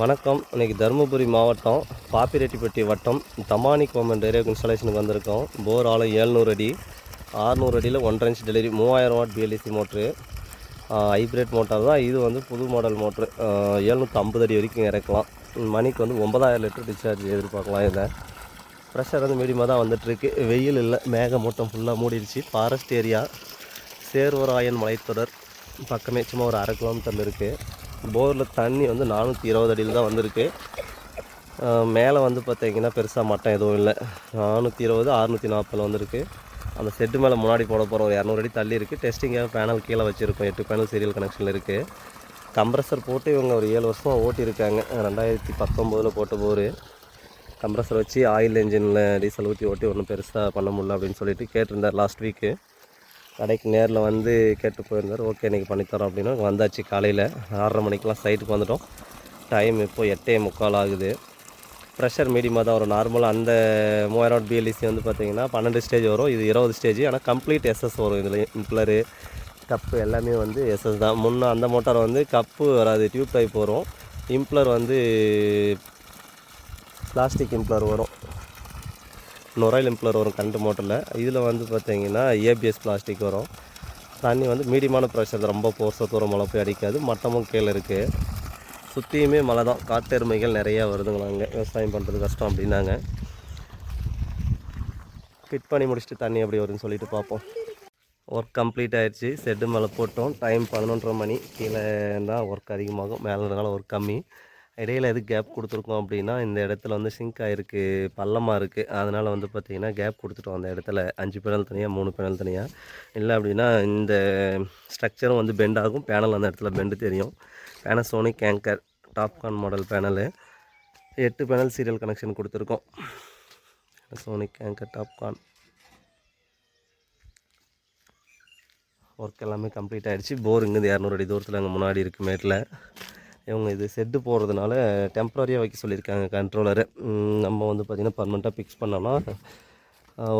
வணக்கம். இன்றைக்கி தருமபுரி மாவட்டம் பாப்பிரெட்டிப்பட்டி வட்டம் தமானி கோமன் டேரியா இன்ஸ்டாலேஷனுக்கு வந்திருக்கோம். போர் ஆழம் ஏழ்நூறு அடி ஆறுநூறு அடியில் ஒன்றரை இன்ச் டெலிவரி மூவாயிரம் watt BLEC motor hybrid motor தான். இது வந்து புது மாடல் மோட்ரு ஏழ்நூற்றி ஐம்பது அடி வரைக்கும் இறக்கலாம். மணிக்கு வந்து ஒன்பதாயிரம் லிட்டர் டிஸ்சார்ஜ் எதிர்பார்க்கலாம் இதில் ப்ரெஷர் வந்து மீடியமாக தான் வந்துட்டுருக்கு. வெயில் இல்லை மேகமூட்டம் ஃபுல்லாக மூடிடுச்சு ஃபாரஸ்ட் ஏரியா சேர்வராயன் மலைத்தொடர் பக்கமே சும்மா ஒரு அரை கிலோமீட்டர் இருக்குது போரில் தண்ணி வந்து நானூற்றி இருபது அடியில் தான் வந்திருக்கு. மேலே வந்து பார்த்தீங்கன்னா பெருசாக மட்டம் எதுவும் இல்லை. நானூற்றி இருபது அறுநூற்றி நாற்பதில் வந்திருக்கு. அந்த செட்டு மேலே முன்னாடி போட போகிற ஒரு இரநூறு அடி தள்ளி இருக்குது டெஸ்டிங்காக பேனல் கீழே வச்சுருக்கோம். எட்டு பேனல் சீரியல் கனெக்ஷனில் இருக்குது கம்ப்ரஸர் போட்டு இவங்க ஒரு ஏழு வருஷமாக ஓட்டியிருக்காங்க. ரெண்டாயிரத்தி பத்தொம்போதில் போட்ட போர். கம்ப்ரஸர் வச்சு ஆயில் என்ஜினில் டீசல் ஊற்றி ஓட்டி ஒன்றும் பெருசாக பண்ண முடியல அப்படின்னு சொல்லிட்டு கேட்டிருந்தார் லாஸ்ட் வீக்கு கடைக்கு நேரில் வந்து கேட்டு போயிருந்தார். ஓகே இன்றைக்கி பண்ணித்தரோம் அப்படின்னா வந்தாச்சு காலையில். ஆறரை மணிக்கெலாம் சைட்டுக்கு வந்துட்டோம். டைம் இப்போ எட்டே முக்கால் ஆகுது. ப்ரெஷர் மீடியமாக தான் வரும். நார்மலாக அந்த மூவாயிரம் பிஎல்இசி வந்து பார்த்திங்கன்னா பன்னெண்டு ஸ்டேஜ் வரும். இது இருபது ஸ்டேஜ் ஆனால் கம்ப்ளீட் எஸ்எஸ் வரும். இதில் இம்ப்ளரு கப்பு எல்லாமே வந்து எஸ்எஸ் தான். முன்னே அந்த மோட்டார் வந்து கப்பு வராது. டியூப் டைப் வரும். இம்ப்ளர் வந்து பிளாஸ்டிக் இம்ப்ளர் வரும். நொராயில் எம்ப்ளர் வரும் கண்டு மோட்டரில் இதில் வந்து பார்த்தீங்கன்னா ஏபிஎஸ் பிளாஸ்டிக் வரும். தண்ணி வந்து மீடியமான ப்ரெஷர் ரொம்ப போர்ஸாக தூரம் மழை போய் அடிக்காது. மட்டமும் கீழே இருக்குது சுற்றியுமே மழை தான். காட்டெருமைகள் நிறையா வருதுங்களா அங்கே. விவசாயம் பண்ணுறது கஷ்டம் அப்படின்னாங்க. ஃபிட் பண்ணி முடிச்சுட்டு தண்ணி எப்படி வருதுன்னு சொல்லிட்டு பார்ப்போம். ஒர்க் கம்ப்ளீட் ஆகிடுச்சு செட்டு மேலே போட்டோம். டைம் பதினொன்றரை மணி. கீழே தான் ஒர்க் அதிகமாகும். மேலே இருந்தாலும் ஒர்க் கம்மி. இடையில் எது கேப் கொடுத்துருக்கோம் அப்படின்னா இந்த இடத்துல வந்து சிங்க் ஆகிருக்கு பள்ளமாக இருக்குது அதனால் வந்து பார்த்திங்கன்னா கேப் கொடுத்துட்டோம் அந்த இடத்துல. அஞ்சு பேனல் தனியாக மூணு பேனல் தனியாக இல்லை அப்படின்னா இந்த ஸ்ட்ரக்சரும் வந்து பெண்ட் ஆகும். பேனல் அந்த இடத்துல பெண்டு தெரியும். பேனசோனிக் கேங்கர் டாப்கான் மாடல் பேனலு எட்டு பேனல் சீரியல் கனெக்ஷன் கொடுத்துருக்கோம். சோனிக் கேங்கர் டாப்கான் ஒர்க் எல்லாமே கம்ப்ளீட் ஆகிடுச்சு போர் இங்கேருந்து இரநூறு அடி தூரத்தில் அங்கே முன்னாடி இருக்குது மேட்டில் இவங்க இது செட்டு போடுறதுனால டெம்ப்ரரியாக வைக்க சொல்லியிருக்காங்க கண்ட்ரோலரு நம்ம வந்து பார்த்திங்கன்னா பர்மனெண்ட்டாக ஃபிக்ஸ் பண்ணோன்னா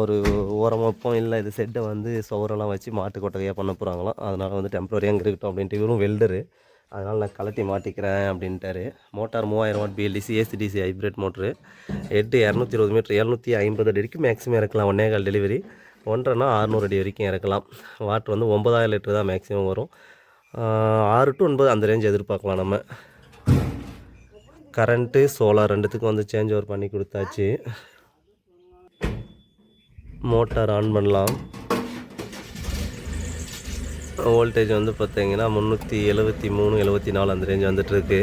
ஒரு ஓரமாக வைப்போம் இல்லை இது செட்டை வந்து சுவரெல்லாம் வச்சு மாட்டு கொட்டகையாக பண்ண போகிறாங்களாம் அதனால் வந்து டெம்பரரியாக இங்கே இருக்கட்டும் அப்படின்ட்டு இவரும் வெல்டரு அதனால் நான் கலட்டி மாட்டிக்கிறேன் அப்படின்ட்டாரு. மோட்டார் மூவாயிரம் watt BLDC AC DC hybrid motor எட்டு இரநூத்தி இருபது மீட்ரு இரநூத்தி ஐம்பது அடி வரைக்கும் மேக்ஸிமம் இறக்கலாம் ஒன்றே கால் டெலிவரி ஒன்றரைனா அறுநூறு அடி வரைக்கும் இறக்கலாம். வாட்ரு வந்து ஒம்பதாயிரம் லிட்டர் தான் மேக்ஸிமம் வரும். ஆறு டு ஒன்பது அந்த ரேஞ்ச் எதிர்பார்க்கலாம் நம்ம. கரண்ட்டு சோலார் ரெண்டுத்துக்கும் வந்து சேஞ்ச் ஓவர் பண்ணி கொடுத்தாச்சு. மோட்டார் ஆன் பண்ணலாம். வோல்டேஜ் வந்து பார்த்தீங்கன்னா முந்நூற்றி எழுபத்தி மூணு எழுபத்தி நாலு அந்த ரேஞ்ச் வந்துட்டுருக்கு.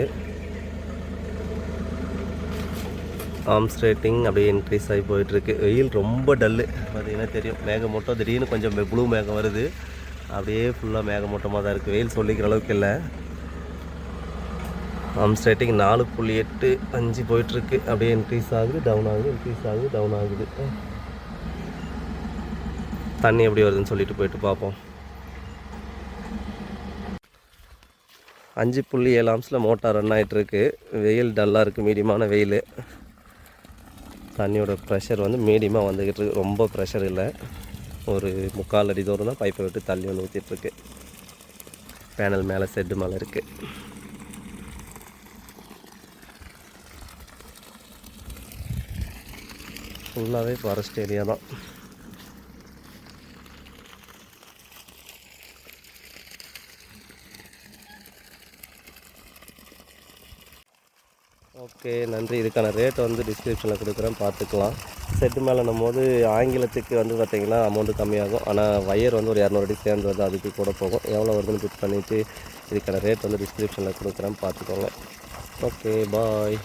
ஆர்ம்ஸ் ரேட்டிங் அப்படியே இன்க்ரீஸ் ஆகி போயிட்டுருக்கு. வெயில் ரொம்ப டல்லு பார்த்தீங்கன்னா தெரியும். மேகம் மட்டும் திடீர்னு கொஞ்சம் ப்ளூ மேகம் வருது. அப்படியே ஃபுல்லாக மேகமூட்டமாக தான் இருக்குது வெயில் சொல்லிக்கிற அளவுக்கு இல்லை. அம்ஸ்டேட்டிங் நாலு புள்ளி எட்டு அஞ்சு போயிட்டுருக்கு அப்படியே இன்க்ரீஸ் ஆகுது டவுன் ஆகுது இன்க்ரீஸ் ஆகுது டவுன் ஆகுது. தண்ணி எப்படி வருதுன்னு சொல்லிட்டு போயிட்டு பார்ப்போம். அஞ்சு புள்ளி ஏழு ஆம்ஸில் மோட்டார் ரன் ஆகிட்டுருக்கு வெயில் டல்லாக இருக்குது மீடியமான வெயில். தண்ணியோட ப்ரெஷர் வந்து மீடியமாக வந்துக்கிட்டு இருக்கு. ரொம்ப ப்ரெஷர் இல்லை. ஒரு முக்கால் அடி தூரம் தான் பைப்பை விட்டு தள்ளி வந்து ஊற்றிட்டுருக்கு பேனல் மேலே செட்டு மேலே இருக்குது ஃபுல்லாகவே ஃபாரஸ்ட் ஏரியா தான். ஓகே நன்றி. இதுக்கான ரேட் வந்து டிஸ்கிரிப்ஷனில் கொடுக்குறேன். பார்த்துக்கலாம். செட்டு மேலேனும் போது ஆங்கிலத்துக்கு வந்து பார்த்திங்கன்னா அமௌண்ட்டு கம்மியாகும். ஆனால் வயர் வந்து ஒரு இரநூறு அடி சேர்ந்து வந்து அதுக்கு கூட போகும். எவ்வளோ வருதுன்னு பிக் பண்ணிவிட்டு இதுக்கான ரேட் வந்து டிஸ்கிரிப்ஷனில் கொடுக்குறேன். பார்த்துக்கோங்க. Okay bye